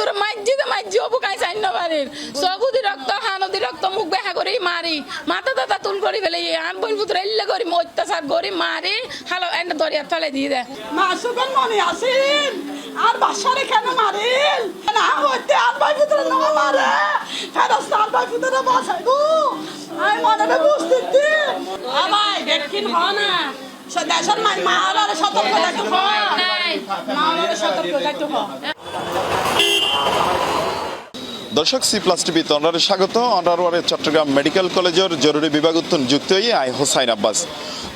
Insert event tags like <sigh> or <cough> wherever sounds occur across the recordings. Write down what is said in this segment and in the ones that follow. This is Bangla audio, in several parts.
তোর মাইজি দে মাইজি অবু কাই চাই নবারের সগুদি রক্ত হানদি রক্ত মুখ বেহা করি মারি। মাথা দাদা তুল করি ফেলে আন বইন পুত্র এল্লে করি অত্যাচার করি মারি। হালো এন্ড দরিয়া তলে দিয়ে দেয় মাসুকের মনে আসেন আর বাসারে কেন মারেন না হইতে আর ভাই পুত্র না মারে। ফেরস্তা আর ভাই পুত্র বাসাই গো আমি মনে বুঝতে আমায় দেখিন হ না দেশের মাই মা আর সতর্ক থাকতে হয় মা আর সতর্ক থাকতে হয় দর্শক সি প্লাস টিভি তন্ডারে স্বাগত। অন্ডারওয়ারে চট্টগ্রাম মেডিকেল কলেজের জরুরি বিভাগ উত্তন যুক্ত হয়ে আই হোসাইন আব্বাস।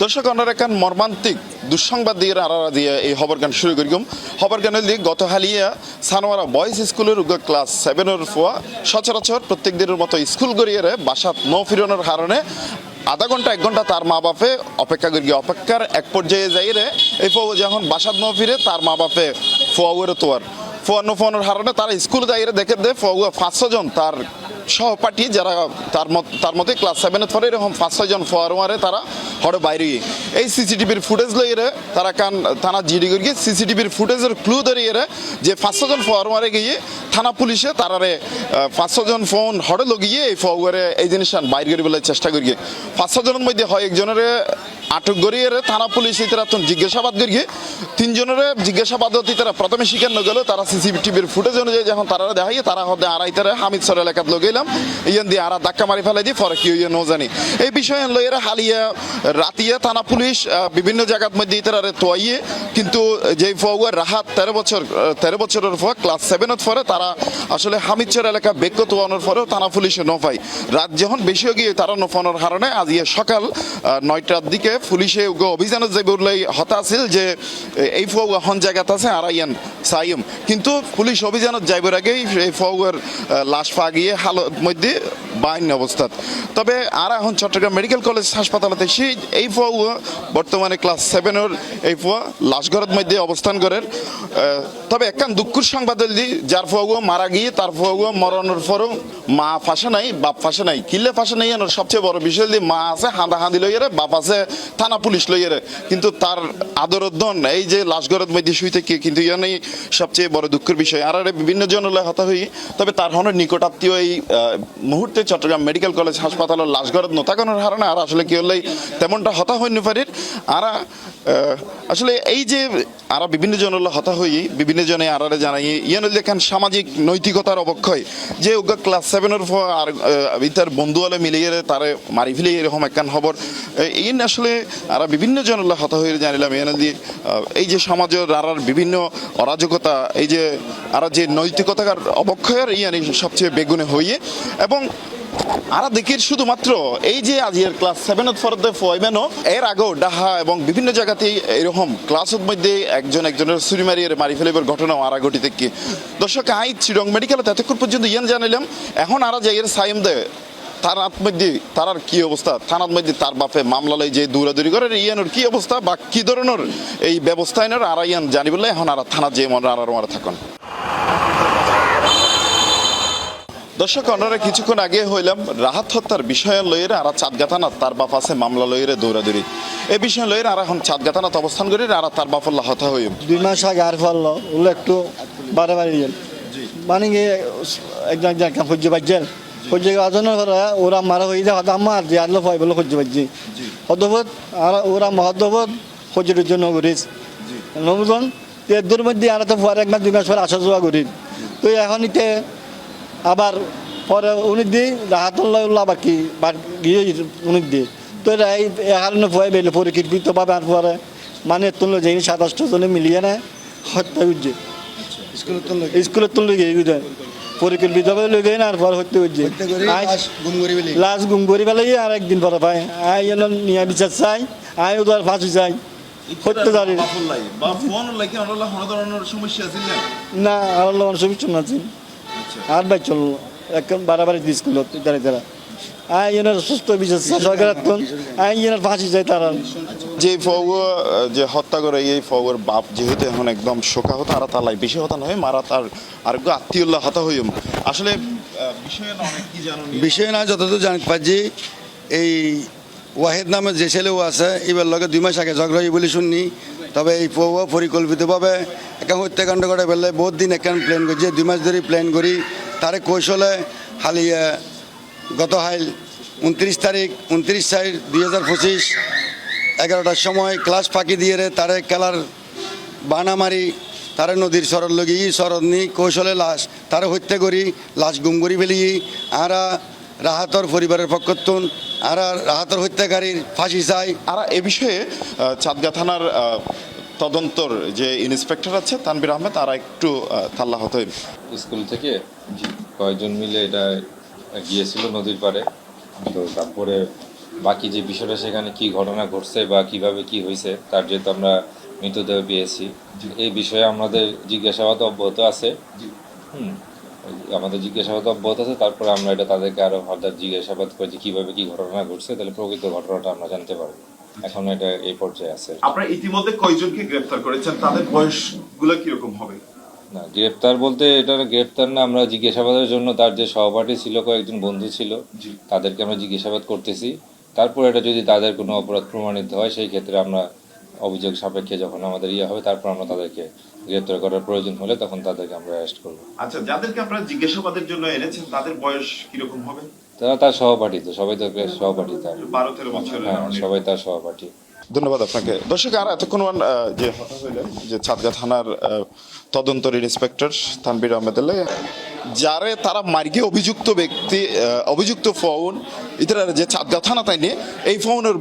দর্শক অন্ডার একান মর্মান্তিক দুঃসংবাদ দিয়ে আড়ারা দিয়ে এই খবর গান শুরু করিম খবর গানের দিয়ে গত হালিয়া সানোয়ারা বয়েজ স্কুলের উগ্র ক্লাস সেভেনের ফোয়া সচরাচর প্রত্যেক দিনের মতো স্কুল গড়িয়ে বাসাত ন ফিরনের কারণে আধা ঘণ্টা, এক ঘণ্টা তার মা বাপে অপেক্ষা করি অপেক্ষার এক পর্যায়ে যাই রে এই যখন বাসাত ন ফিরে তার মা বাপে ফোয়ারে তোয়ার। ফোয়ানো ফোয়ানোর হারণে তারা স্কুলে যাই দেখে দে পাঁচশো জন তার সহপাঠী যারা তার মত তার মতে ক্লাস সেভেনে পরে এরকম পাঁচ ছয়জন ফোয়ারোয়ারে তারা হরে বাইরে এই সিসিটিভির ফুটেজ লইয়ে তারা কান থানা জিডি করি সিসিটিভির ফুটেজের ক্লু ধরিয়ে যে পাঁচশো জন ফোয়ারোয়ারে গিয়ে থানা পুলিশে তারারে পাঁচশো জন ফোন হরে লগিয়ে এই ফোয়ারে এই জিনিসটা বাইর করি বলে চেষ্টা করি পাঁচশো জনের মধ্যে হয় একজনের আটক করিয়ে থানা পুলিশ তারা জিজ্ঞাসাবাদ করি তিনজনের জিজ্ঞাসাবাদ হতে তারা প্রথমে স্বীকার গেল তারা সিসিটিভির ফুটেজ অনুযায়ী যখন তারা দেখাই তারা হতে আড়াইতারে হামিদ সর এলাকাত লগাইলাম। ইয়ান দিয়ে আর ধাক্কা মারি ফেলাই দিয়ে ফরে কি হইয়া ন জানি। এই বিষয়ে লইয়েরা হালিয়া রাতিয়া থানা পুলিশ বিভিন্ন জায়গার মধ্যে তারা তোয়াইয়ে, কিন্তু যে ফৌয়ার রাহাত তেরো বছর তেরো বছরের ফোয়া ক্লাস সেভেনত পরে তারা আসলে হামিদচর এলাকা বেক্য তোয়ানোর পরেও থানা পুলিশে নফাই রাত যখন বেশি গিয়ে তারা নফানোর কারণে আজ ইয়ে সকাল নয়টার দিকে পুলিশে অভিযানত উল্লাই হতা আছিল যে এই ফুয়া হন জায়গাত আছে আর সাইম। কিন্তু পুলিশ অভিযানত যাইবার আগেই এই ফৌয়ার লাশ পা গিয়ে হালত মধ্যে বাইন অবস্থাত। তবে আর এখন চট্টগ্রাম মেডিকেল কলেজ হাসপাতালতে সেই, এই ফৌয়া বর্তমানে ক্লাস সেভেনের এই ফোয়া লাশঘরের মধ্যে অবস্থান করেন। তবে একখান দুঃখের সংবাদ দি যার ফৌয়া মারা গিয়ে তার ফৌয়া মরণের পরও মা ফাঁসে নাই, বাপ ফাঁসে নাই। কিল্লে ফাঁসে নাই এনার সবচেয়ে বড় বিষয় দিয়ে মা আছে, হাঁদা হাঁদি লইয়ারে বাপ আছে, থানা পুলিশ লইয়ারে কিন্তু তার আদরদন এই যে লাশঘরের মধ্যে শুইতে কি কিন্তু ইয়ানেই সবচেয়ে বড় দুঃখের বিষয়। আর আরে বিভিন্ন জন হলে হতা হই তবে তার হনের নিকটাত্মীয় এই মুহূর্তে চট্টগ্রাম মেডিকেল কলেজ হাসপাতালের লাশঘরের নতাকানোর হারণে আর আসলে কি হলেই তেমনটা হতা হইনি পারির আর আসলে এই যে আরা বিভিন্ন জন হলে হতা হই বিভিন্ন জনে আরারে জানাই ইয়ান লেখান সামাজিক নৈতিকতার অবক্ষয় যে উগা ক্লাস সেভেনের আর আহ, ইতার বন্ধু হলে মিলিয়ে তারে মারি ফেলে এরকম একখান খবর। এই আসলে আরা বিভিন্ন জন হলে হতা হয়ে জানিলাম এনে দিয়ে এই যে সমাজের আরার বিভিন্ন অরাজকতা, এই যে আরা যে নৈতিকতার অবক্ষয়ের ইয়ানি সবচেয়ে বেগুনে হইয়ে, এবং আরা দেখি শুধুমাত্র এই যে আজিয়ের ক্লাস সেভেন ফর দ্য ফয়মেনো এর আগেও ডাহা এবং বিভিন্ন জায়গাতেই এরকম ক্লাসের মধ্যে একজন একজনের ছুরি মারিয়ে মারি ফেলিবার ঘটনাও আরা ঘটিতে কি। দর্শক, আই চিরং মেডিকেলত এতক্ষণ পর্যন্ত ইয়ান জানিলাম এখন আরা যাই এর সাইম দে। তার মধ্যে তার কি অবস্থা? থানার মধ্যে তার বাপে মামলা লই যে দৌড়াদৌড়ি করে ইয়ানোর কি অবস্থা বা কি ধরনের এই ব্যবস্থা এনের? আর ইয়ান জানি বলে এখন আর থানা যে মনে আর মারা থাকুন। দর্শক অন্যরা কিছুক্ষণ আগে হইলাম রাহাত হত্যার বিষয়ে লইয়ের আর চাঁদগা থানাত তার বাপ আছে মামলা লইয়ের দৌড়াদৌড়ি। এই বিষয়ে লইয়ের আর এখন চাঁদগা থানাত অবস্থান করি আর তার বাপল্লা হতা হইম। দুই মাস আগে আর ফেলল ওগুলো একটু বারে বাড়ি গেল মানে একজন একজন একটা সহ্য সহ্য আজনের ওরা মারা হয়ে যায় হয়তো আমার যে আনলো হয় বলে সহ্য পাচ্ছি। হতবোধ আর ওরা মহদ্দবোধ সহ্যের জন্য করিস নবজন এর মধ্যে আর তো পরে এক মাস দুই মাস পরে আসা যাওয়া করি। তো এখন ইতে আবার পরে উনি দিই হাতল্লা উল্লাহ বাকি গিয়ে উনি দিই তো এই এখানে ভয় বেলে পরিকল্পিতভাবে আর পরে মানে তুললো যে সাতাশটা জনে মিলিয়ে না হত্যা করছে। স্কুলের তুললো গিয়ে পরিকল্পিতভাবে লই আর পরে লাশ গুম করি আর একদিন পরে পাই আই এল নিয়ে বিচার চাই আই ওদের ফাঁসি চাই। হত্যা জানি বা ফোন লাগি অনলা কোনো ধরনের সমস্যা আছে না? না আর লোক সুবিচার না আছি। আর বাই চল একদম বাড়াবাড়ি স্কুল তারা তারা আই এনার সুস্থ বিচার সরকার আই এনার ফাঁসি যায় তারা যে ফৌগ যে হত্যা করে এই ফৌগের বাপ যেহেতু এখন একদম শোকা হতো আর তালাই বেশি হতা নয় মারা তার আর আত্মীয়ল্লাহ হতা হইম আসলে বিষয়ে না যতদূর জানিতে পারছি এই ওয়াহেদ নামে যে ছেলেও আছে, এবার লগে দুই মাস আগে ঝগড়া বলে শুননি। তবে এই প- পরিকল্পিতভাবে একান হত্যাকাণ্ড করে ফেললে বহুত দিন একান প্ল্যান করছে দুই মাস ধরে প্ল্যান করি। তারে কৌশলে হালিয়ে গত হাইল উনত্রিশ তারিখ, উনত্রিশ চার দুই হাজার পঁচিশ এগারোটার সময় ক্লাস ফাঁকি দিয়ে রে তারে খেলার বানা মারি তারে নদীর সরদ লগি সরদ নি কৌশলে লাশ তারে হত্যা করি লাশ গুম করি ফেলি আরা রাহাতর পরিবারের পক্ষতুন আরা রাহাতর হত্যাকারীর ফাঁসি চাই। আর এ বিষয়ে চাঁদগা থানার তদন্তর যে ইন্সপেক্টর আছে তানবির আহমেদ আর একটু আহ, তাল্লাহ হতেন। স্কুল থেকে? কয়েকজন মিলে এটা গিয়েছিল নদীর পাড়ে? তো তারপরে বাকি যে বিষয়টা সেখানে কি ঘটনা ঘটছে বা কীভাবে কি হয়েছে তার যেহেতু আমরা মৃতদেহ পেয়েছি এই বিষয়ে আমাদের জিজ্ঞাসাবাদ অব্যাহত আছে। হুম আমাদের জিজ্ঞাসাবাদ অব্যাহত আছে তারপরে আমরা এটা তাদেরকে আরও ফার্দার জিজ্ঞাসাবাদ করে যে কীভাবে কি ঘটনা ঘটছে তাহলে প্রকৃত ঘটনাটা আমরা জানতে পারব। এখন এটা এই পর্যায়ে আছে আপনারা ইতিমধ্যে কয়জনকে গ্রেফতার করেছেন? তাদের বয়সগুলো কীরকম হবে? না গ্রেপ্তার বলতে এটা গ্রেপ্তার না আমরা জিজ্ঞাসাবাদের জন্য তার যে সহপাঠী ছিল কয়েকজন বন্ধু ছিল তাদেরকে আমরা জিজ্ঞাসাবাদ করতেছি। তারপর এটা যদি তাদের কোনো অপরাধ প্রমাণিত হয় সেই ক্ষেত্রে আমরা অভিযোগ সাপেক্ষে যখন আমাদের ইয়ে হবে তারপর আমরা তাদেরকে গ্রেপ্তার করার প্রয়োজন হলে তখন তাদেরকে আমরা অ্যারেস্ট করব। আচ্ছা যাদেরকে আপনারা জিজ্ঞাসাবাদের জন্য এনেছেন তাদের বয়স কীরকম হবে? তারা তার সহপাঠী তো সবাই তো সহপাঠী তার। বারো তেরো বছরের হ্যাঁ সবাই তার সহপাঠী। ধন্যবাদ আপনাকে। দর্শক আর এতক্ষণ যে কথা হইলেন যে ছাদগা থানার তদন্তর ইন্সপেক্টর তানবির আহমেদ যারে তারা মার্গে অভিযুক্ত ব্যক্তি অভিযুক্ত ফোন ইতারা যে চাঁদগা থানা তাই নিয়ে এই ফোনের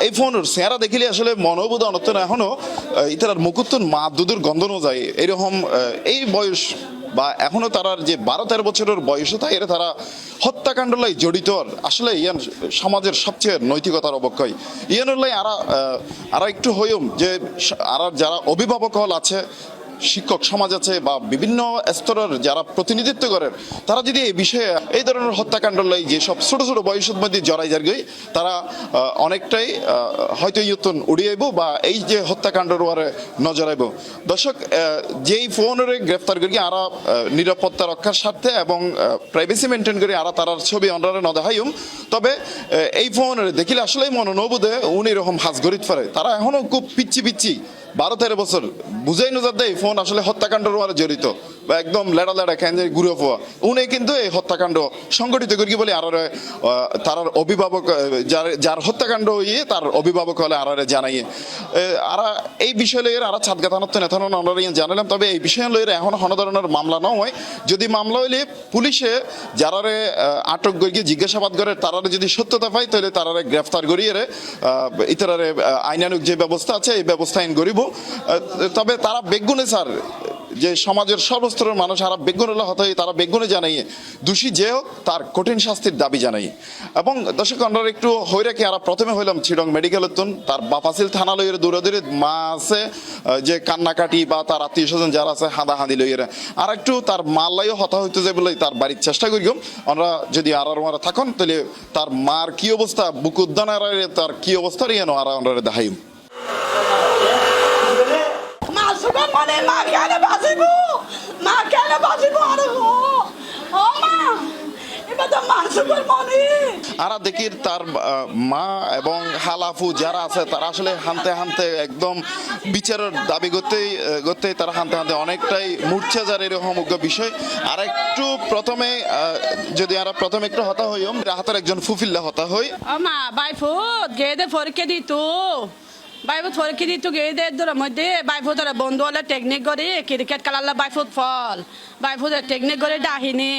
এই ফোনের চেহারা দেখিলে আসলে মনোবোধ অনতন এখনও আহ, ইতারার মুকুত্তন মা দুধের গন্ধনও যায়। এরকম এই বয়স বা এখনও তারার যে বারো তেরো বছরের বয়সে তাই এরা তারা হত্যাকাণ্ড লাই জড়িত আসলে ইয়ান সমাজের সবচেয়ে নৈতিকতার অবক্ষয়। ইয়ানের লাই আরা আরা একটু হইম যে আর যারা অভিভাবক হল আছে শিক্ষক সমাজ আছে বা বিভিন্ন স্তরের যারা প্রতিনিধিত্ব করেন, তারা যদি এই বিষয়ে এই ধরনের হত্যাকাণ্ড লাই যেসব ছোট ছোট বয়সের মধ্যে জড়াই যার তারা অনেকটাই হয়তো ইয়তন উড়িয়াইব বা এই যে হত্যাকাণ্ডের ওয়ারে নজরাইব দর্শক যেই ফোনের গ্রেফতার করি আরা নিরাপত্তা রক্ষার স্বার্থে এবং প্রাইভেসি মেনটেন করে আরা তারার ছবি অন্ডারে নদেহাইম তবে এই ফোনের দেখিলে আসলেই মনে নবুদে উনি এরকম হাজ গরিত পারে তারা এখনও খুব পিচ্ছি পিচ্ছি বারো তেরো বছর। বুঝাই নজার দেয় ফোন আসলে হত্যাকাণ্ডের জড়িত। বা একদম লেড়া লেড়া কেন ঘুরে পোয়া উনি কিন্তু এই হত্যাকাণ্ড সংগঠিত করি বলে আর তার অভিভাবক যার যার হত্যাকাণ্ড ইয়ে তার অভিভাবক হলে আর জানাইয়ে। আর, এই বিষয় লইয়ের আর ছাদ তো নেথানো আমরা জানালাম, তবে এই বিষয় লইয়ের এখন কোনো ধরনের মামলা ন হয়। যদি মামলা হইলে পুলিশে যারারে আটক করিয়ে জিজ্ঞাসাবাদ করে তারারে যদি সত্যতা পায়, তাহলে তারারে গ্রেফতার করিয়ে রে ইতারে আইনানুক যে ব্যবস্থা আছে, এই ব্যবস্থা আইন করিব তবে তারা বেগুনে স্যার যে সমাজের সর্বস্তরের মানুষ আরা বেগুনে হতে হয়, তারা বেগুনে জানাইয়ে দোষী যে হোক, তার কঠিন শাস্তির দাবি জানাই। এবং দর্শক আমরা একটু হইরাকে আরা প্রথমে হইলাম চিডং মেডিকেলের তুন তার বাপাসিল থানা লইয়ের দূরে দূরে মা আছে যে কান্নাকাটি বা তার আত্মীয় স্বজন যারা আছে হাদা হাঁদি লইয়ের। আর একটু তার মাল্লাইও হতা হইতে যায় বলে তার বাড়ির চেষ্টা করিম আমরা যদি আর আর থাকুন, তাহলে তার মার কি অবস্থা বুকুদ্দান তার কি অবস্থা রিয়ানো আর আমরা দেখাইম মা মনে মা কেন বাঁচিব মা কেন বাঁচিব আর ও ও মা মা আরা দেখি তার মা এবং হালাফু যারা আছে তারা আসলে হানতে হানতে একদম বিচারের দাবি করতেই করতেই তারা হানতে হানতে অনেকটাই মূর্ছা যার এরকম বিষয়। আর একটু প্রথমে যদি আমরা প্রথমে একটু হতা হইম রাহাতের একজন ফুফিল্লা হতা হই আমা বাইফুত গেদে পরীক্ষা দিত বাইফুত পরীক্ষা দিত গেদে দূরের মধ্যে বাইফুতের বন্ধু হলে টেকনিক করে ক্রিকেট খেলালে বাইফুত ফল। বাইফুতের টেকনিক করে ডাহিনি,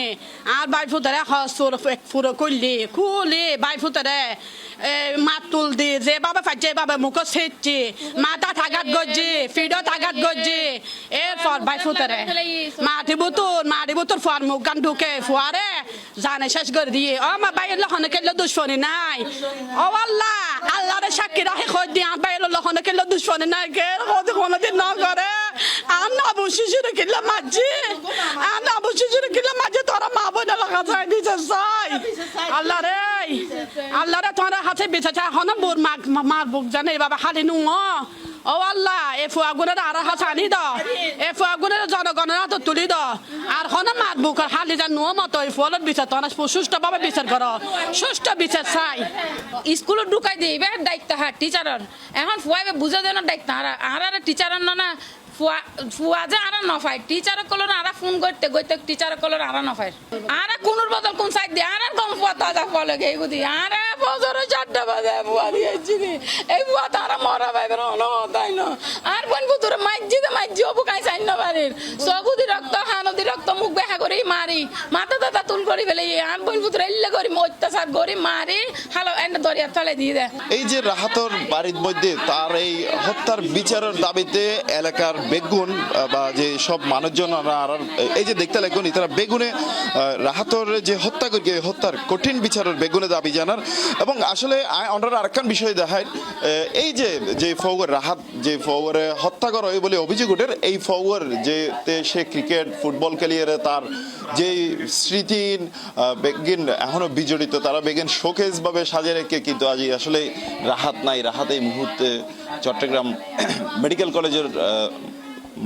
আর বাইফুতের হসুর ফুরো করলি খুলি বাইফুতের মাত তুল দি, যে বাবা ফাইছে বাবা মুখ সেচ্ছি মাথা থাকাত গজ্জি ফিডত আঘাত গজ্জি, এরপর বাইফুতের মাটি বুতুর মাটি বুতুর ফুয়ার মুখ গান ঢুকে, ফুয়ারে জানে শেষ করে দিয়ে, ও মা বাইর লহনে কেলে দুশ্মনী নাই। ও আল্লাহ, আল্লাহরে সাক্ষী রাখে খোঁজ দিয়ে, আর বাইর লহনে কেলে দুশ্মনী নাই কে খোঁজ কোনোদিন না করে। আর না বসি শুরু কিনলে মাঝি, আর না বসি শুরু কিনলে মাঝি, তোরা মা বোনে লাগা যায় দিছে চাই আল্লাহ রে আল্লাহ রে, তোরা হাতে বেঁচে চা হন বোর মার বুক জানে, এভাবে হালি নুঙ। ও আল্লাহ, এ ফুয়াগুনের আর হাস আনি দ। এ ফুয়াগুনের জনগণের হাত তুলি দ। আর হনে মাত বুকের হালি যা নো মতো এই ফলত বিচার তো সুষ্ঠুভাবে বিচার করো সুষ্ঠু বিচার চাই। স্কুলত ঢুকাই এবার দায়িত্ব হ্যাঁ টিচারের এখন ফুয়াইবে বুঝা দেন দায়িত্ব আর আর টিচারের না ফুয়া ফুয়া যে আর নফাই টিচারের কলর আর ফোন করতে করতে টিচারের কলর আর নফাই। আর কোনোর বদল কোন সাইড দিয়ে আর কম ফুয়া তাজা ফলে গে গুদি আর বছরে চারটা এই তাই না? আর বোন পুতুরে মাইজি দে মাইজি অবু কাই চাই না বাড়ির সগুদি রক্ত হানদি রক্ত মাথা দাদা তুল করি ফেলে আর বোন পুতুরে ইল্লে করি, অত্যাচার করি, মারি। হালো এন্ড দরিয়ার তলে দিয়ে এই যে রাহাতর বাড়ির মধ্যে তার এই হত্যার বিচারের দাবিতে এলাকার বেগুন বা যে সব মানুষজন এই যে দেখতে লাগুন বেগুনে রাহাতর যে হত্যা করি হত্যার কঠিন বিচারের বেগুনে দাবি জানার। এবং আসলে অন্যান্য আরেকখান বিষয় দেখায় এই যে যে ফৌগর রাহাত যে ফৌগরে হত্যা করা হয় বলে অভিযোগ ওঠের এই ফৌগর যে সে ক্রিকেট ফুটবল খেলিয়ে তার যে স্মৃতি বেগিন এখনও বিজড়িত তারা বেগিন শোকেস ভাবে সাজিয়ে রেখে কিন্তু আজ আসলে রাহাত নাই। রাহাত এই মুহূর্তে চট্টগ্রাম <coughs> মেডিকেল কলেজের আহ,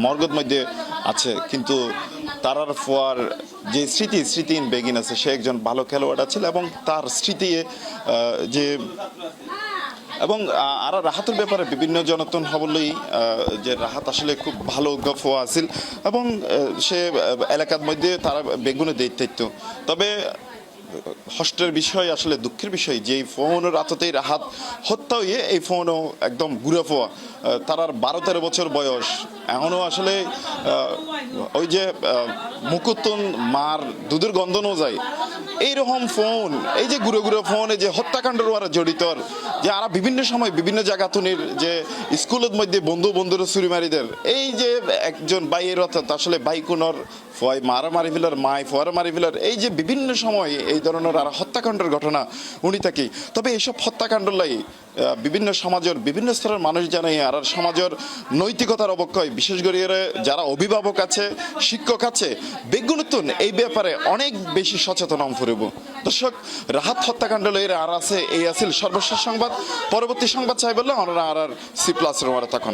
মর্গদ মধ্যে আছে। কিন্তু তারার ফোয়ার যে স্মৃতি স্মৃতিহীন বেগিন আছে, সে একজন ভালো খেলোয়াড় ছিল এবং তার স্মৃতি যে এবং আর রাহাতের ব্যাপারে বিভিন্ন জনতন হবলই যে রাহাত আসলে খুব ভালো গফ আছিল এবং সে এলাকার মধ্যে তারা বেগুনে দায়িত্ব তবে হস্টের বিষয়, আসলে দুঃখের বিষয় যে ফোনের রাততেই রাহাত হত্যা হয়ে এই ফোনও একদম ঘুরে ফোয়া। তার বারো তেরো বছর বয়স। এখনও আসলে ওই যে মুকুতন মার দুধের গন্ধনও যায়। এইরকম ফোন, এই যে ঘুরে ঘুরে ফোন, এই যে হত্যাকাণ্ডের ওরা জড়িত। যে আর বিভিন্ন সময় বিভিন্ন জায়গা তুনির যে স্কুলের মধ্যে বন্ধু বন্ধুর চুরি মারিদের এই যে একজন বাইয়ের অর্থাৎ আসলে বাইকুনর ফয় মারা মারি ফেলার মাই ফয়ারা মারি ফেলার, এই যে বিভিন্ন সময় এই ধরনের আর হত্যাকাণ্ডের ঘটনা, উনি থাকি তবে এইসব হত্যাকাণ্ড লাই বিভিন্ন সমাজের, বিভিন্ন স্তরের মানুষ জানে আর সমাজের নৈতিকতার অবক্ষয়, বিশেষ করে যারা অভিভাবক আছে, শিক্ষক আছে, বেগুনতুন, এই ব্যাপারে অনেক বেশি সচেতন ফুরিব। দর্শক, রাহাত হত্যাকাণ্ড লইয়ের আর আছে, এই আছিল সর্বশেষ সংবাদ। পরবর্তী সংবাদ চাই বললে আমরা আর আর সি প্লাসের রোমারে তখন